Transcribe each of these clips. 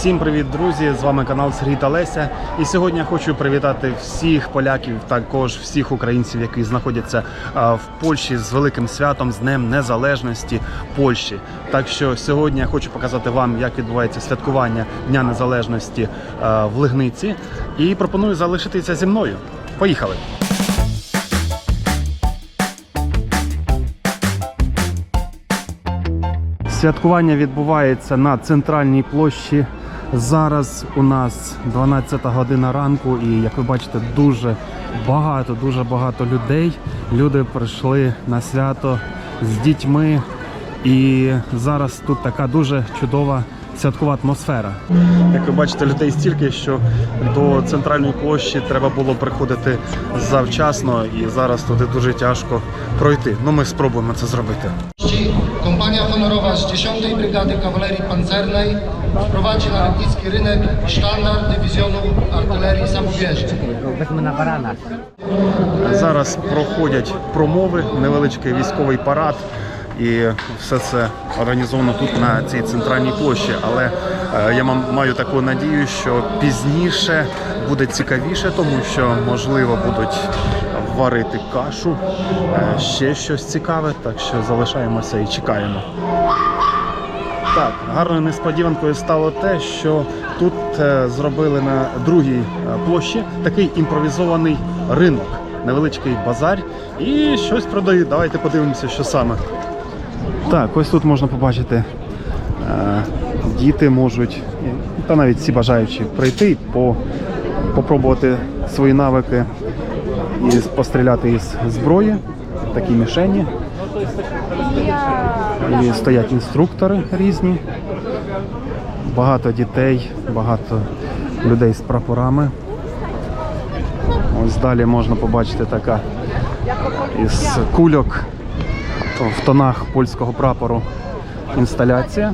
Всім привіт, друзі! З вами канал Сергій та Леся. І сьогодні я хочу привітати всіх поляків, також всіх українців, які знаходяться в Польщі з великим святом, з Днем Незалежності Польщі. Так що сьогодні я хочу показати вам, як відбувається святкування Дня Незалежності в Лигниці. І пропоную залишитися зі мною. Поїхали! Святкування відбувається на центральній площі. Зараз у нас 12 година ранку, і як ви бачите, дуже багато, дуже багато людей. Люди прийшли на свято з дітьми, і зараз тут така дуже чудова святкова атмосфера. Як ви бачите, людей стільки, що до центральної площі треба було приходити завчасно, і зараз туди дуже тяжко пройти. Ну ми спробуємо це зробити. Kompania honorowa z 10 Brygady Kawalerii Pancernej wprowadzi na Rybnicki rynek sztandar dywizjonu artylerii samobieżnej. Wezmę na barana. Зараз проходять промови, невеличкий військовий парад. І все це організовано тут на цій центральній площі. Але е, я маю таку надію, що пізніше буде цікавіше, тому що можливо будуть варити кашу, е, ще щось цікаве. Так що залишаємося і чекаємо. Так, гарною несподіванкою стало те, що тут е, зробили на другій е, площі такий імпровізований ринок, невеличкий базар і щось продають. Давайте подивимося, що саме. Так, ось тут можна побачити, діти можуть, та навіть всі бажаючі прийти, по, попробувати свої навики і постріляти із зброї, такі мішені. І стоять інструктори різні. Багато дітей, багато людей з прапорами. Ось далі можна побачити така із кульок в тонах польського прапору інсталяція.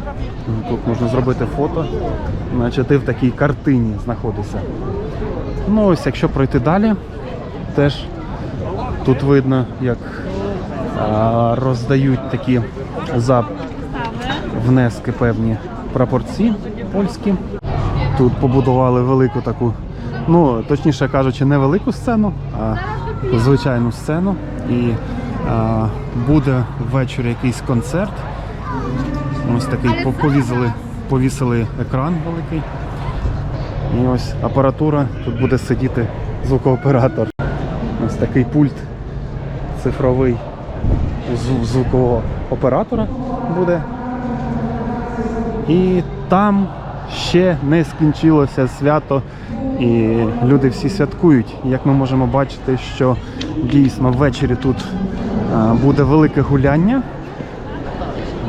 Тут можна зробити фото, наче ти в такій картині знаходишся. Ну ось, якщо пройти далі, теж тут видно, як роздають такі за внески певні прапорці польські. Тут побудували велику таку, ну точніше кажучи, не велику сцену, а звичайну сцену. І а, буде ввечері якийсь концерт. Ось такий повісили, повісили екран великий. І ось апаратура, тут буде сидіти звукооператор. Ось такий пульт цифровий звукового оператора буде. І там ще не скінчилося свято, і люди всі святкують. Як ми можемо бачити, що дійсно ввечері тут буде велике гуляння.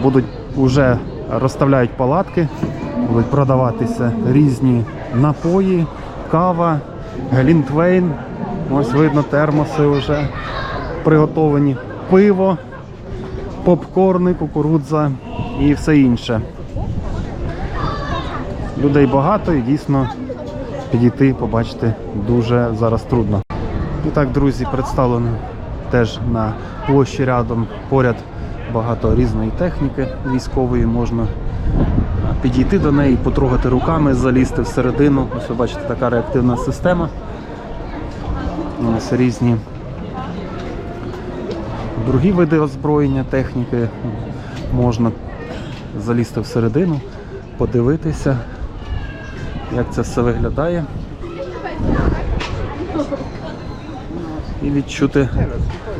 Будуть вже розставляють палатки, будуть продаватися різні напої, кава, глінтвейн. Ось видно термоси вже приготовані, пиво, попкорни, кукурудза і все інше. Людей багато і дійсно підійти, побачити дуже зараз трудно. І так, друзі, представлено теж на площі рядом поряд багато різної техніки військової. Можна підійти до неї, потрогати руками, залізти всередину. Ось ви бачите, така реактивна система. Ось різні другі види озброєння, техніки. Можна залізти всередину, подивитися, як це все виглядає. І відчути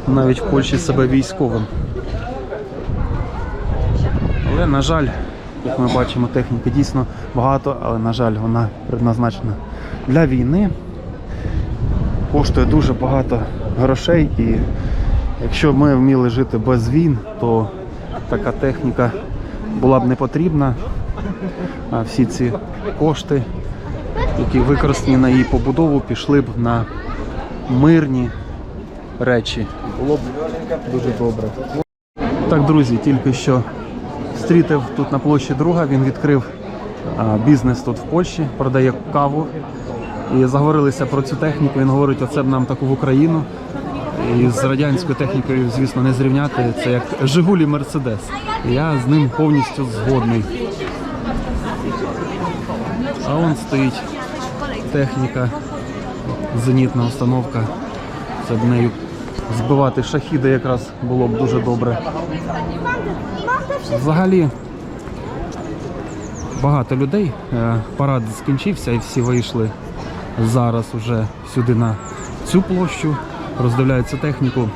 навіть в Польщі себе військовим. Але, на жаль, як ми бачимо, техніки дійсно багато, але, на жаль, вона предназначена для війни. Коштує дуже багато грошей і якщо ми вміли жити без війн, то така техніка була б не потрібна. А всі ці кошти, які використані на її побудову, пішли б на мирні речі. Було б дуже добре. Так, друзі, тільки що стрітив тут на площі друга. Він відкрив бізнес тут в Польщі, продає каву. І заговорилися про цю техніку. Він говорить, оце б нам таку в Україну. І з радянською технікою, звісно, не зрівняти. Це як Жигулі Мерседес. Я з ним повністю згодний. А вон стоїть техніка, зенітна установка. Це б нею збивати шахіди якраз було б дуже добре. Взагалі багато людей. Е, Парад скінчився і всі вийшли зараз уже сюди на цю площу, роздивляються техніку.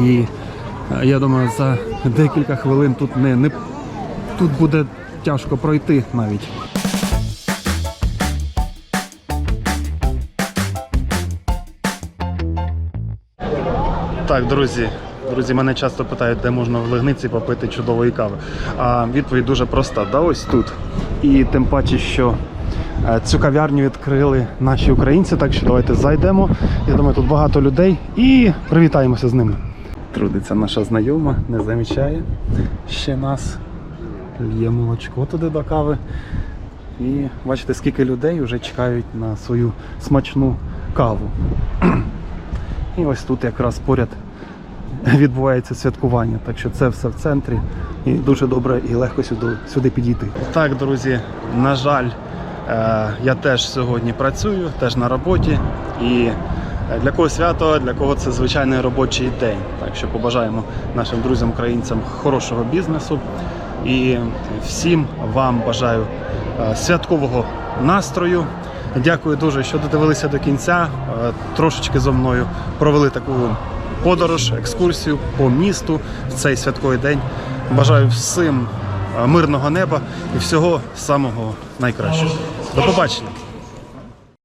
І е, я думаю, за декілька хвилин тут не, не тут буде тяжко пройти навіть. Так, друзі. Друзі, мене часто питають, де можна в Легниці попити чудової кави. А відповідь дуже проста. Да, ось тут. І тим паче, що цю кав'ярню відкрили наші українці, так що давайте зайдемо. Я думаю, тут багато людей і привітаємося з ними. Трудиться наша знайома, не замічає ще нас. Лє молочко туди до кави. І бачите, скільки людей вже чекають на свою смачну каву. І ось тут якраз поряд відбувається святкування. Так що це все в центрі. І дуже добре і легко сюди, сюди підійти. Так, друзі, на жаль, е, я теж сьогодні працюю, теж на роботі. І е, для кого свято, для кого це звичайний робочий день. Так що побажаємо нашим друзям українцям хорошого бізнесу. І всім вам бажаю е, святкового настрою. Дякую дуже, що додивилися до кінця. Е, Трошечки зо мною провели таку подорож, екскурсію по місту в цей святковий день. Бажаю всім е, мирного неба і всього самого найкращого. До побачення!